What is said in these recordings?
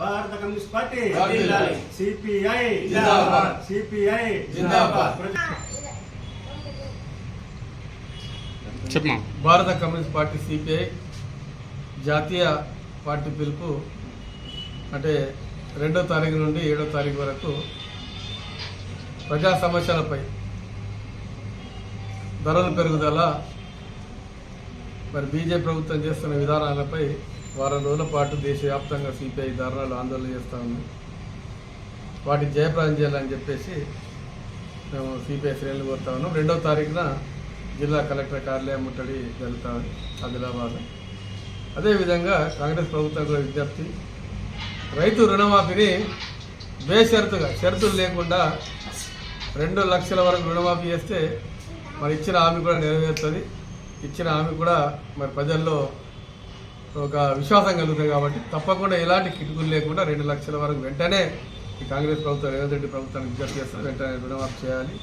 భారత communist party. CPI. CPI భారత communist party CPI జాతీయ పార్టీ పిలుపు అంటే రెండో తారీఖు నుండి ఏడో తారీఖు వరకు ప్రజా సమస్యలపై ధరల పెరుగుదల మరి బీజేపీ ప్రభుత్వం చేస్తున్న విధానాలపై వారం రోజుల పాటు దేశవ్యాప్తంగా సిపిఐ ధర్నాలు ఆందోళన చేస్తూ ఉంది. వాటిని జయప్రదం చేయాలని చెప్పేసి మేము సిపిఐ శ్రేణులు కోరుతా ఉన్నాం. రెండవ తారీఖున జిల్లా కలెక్టర్ కార్యాలయం ముట్టడి జరుగుతా ఉంది ఆదిలాబాద్. అదేవిధంగా కాంగ్రెస్ ప్రభుత్వం కూడా విజ్ఞప్తి రైతు రుణమాఫీని బేషరతుగా షరతులు లేకుండా రెండు లక్షల వరకు రుణమాఫీ చేస్తే మరి ఇచ్చిన హామీ కూడా నెరవేరుతుంది. ఇచ్చిన హామీ కూడా మరి ప్రజల్లో ఒక విశ్వాసం కలుగుతుంది కాబట్టి తప్పకుండా ఎలాంటి కిటుకులు లేకుండా రెండు లక్షల వరకు వెంటనే ఈ కాంగ్రెస్ ప్రభుత్వం రేవంత్ రెడ్డి ప్రభుత్వానికి విజ్ఞప్తి చేస్తారు. వెంటనే రుణమాఫీ చేయాలి.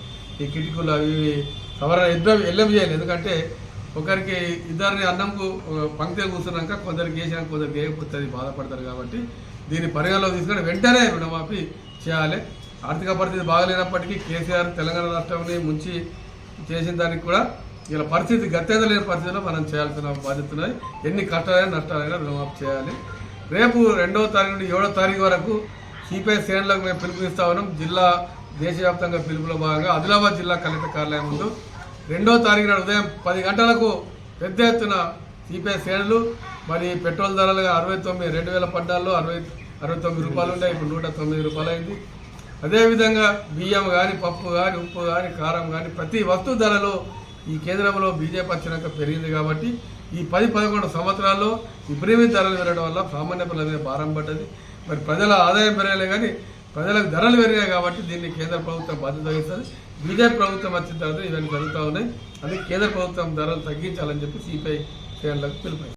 ఈ కిటుకులు అవి ఇవి సవరణ ఎల్లం ఎల్లం చేయాలి. ఎందుకంటే ఒకరికి ఇద్దరిని అన్నంకు పంక్తి కూర్చున్నాక కొందరికి వేసినాక కొందరికి వేయకపోతే బాధపడతారు కాబట్టి దీన్ని పరిగణలో తీసుకొని వెంటనే రుణమాఫీ చేయాలి. ఆర్థిక పరిస్థితి బాగలేనప్పటికీ కేసీఆర్ తెలంగాణ రాష్ట్రాన్ని ముంచి చేసిన దానికి కూడా ఇలా పరిస్థితి గత్యంత లేని పరిస్థితిలో మనం చేయాల్సిన బాధ్యత ఉన్నది ఎన్ని కష్టాలైనా నష్టాలైనా రుణమాఫీ చేయాలి. రేపు రెండవ తారీఖు నుండి ఏడో తారీఖు వరకు సిపిఐ శ్రేణులకు మేము పిలుపునిస్తా ఉన్నాం. జిల్లా దేశవ్యాప్తంగా పిలుపులో భాగంగా ఆదిలాబాద్ జిల్లా కలెక్టర్ కార్యాలయం ముందు రెండో తారీఖు నాడు ఉదయం పది గంటలకు పెద్ద ఎత్తున సిపిఐ శ్రేణులు మరి పెట్రోల్ ధరలుగా అరవై తొమ్మిది రెండు వేల పడ్డాల్లో అరవై అరవై తొమ్మిది రూపాయలు ఉండే ఇప్పుడు నూట తొమ్మిది రూపాయలు అయింది. అదేవిధంగా బియ్యం కానీ పప్పు కానీ ఉప్పు కానీ కారం కానీ ప్రతి వస్తువు ధరలో ఈ కేంద్రంలో బీజేపీ వచ్చినాక పెరిగింది కాబట్టి ఈ పది పదకొండు సంవత్సరాల్లో విపరీత ధరలు పెరగడం వల్ల సామాన్య ప్రజల మీద భారం పడ్డది. మరి ప్రజల ఆదాయం పెరగలే కానీ ప్రజలకు ధరలు పెరిగాయి కాబట్టి దీన్ని కేంద్ర ప్రభుత్వం బాధ్యత వహిస్తుంది. బీజేపీ ప్రభుత్వం వచ్చిన తర్వాత ఇవన్నీ జరుగుతూ ఉన్నాయి. అందుకే కేంద్ర ప్రభుత్వం ధరలు తగ్గించాలని చెప్పి సిపిఐ శ్రేణులకు పిలుపు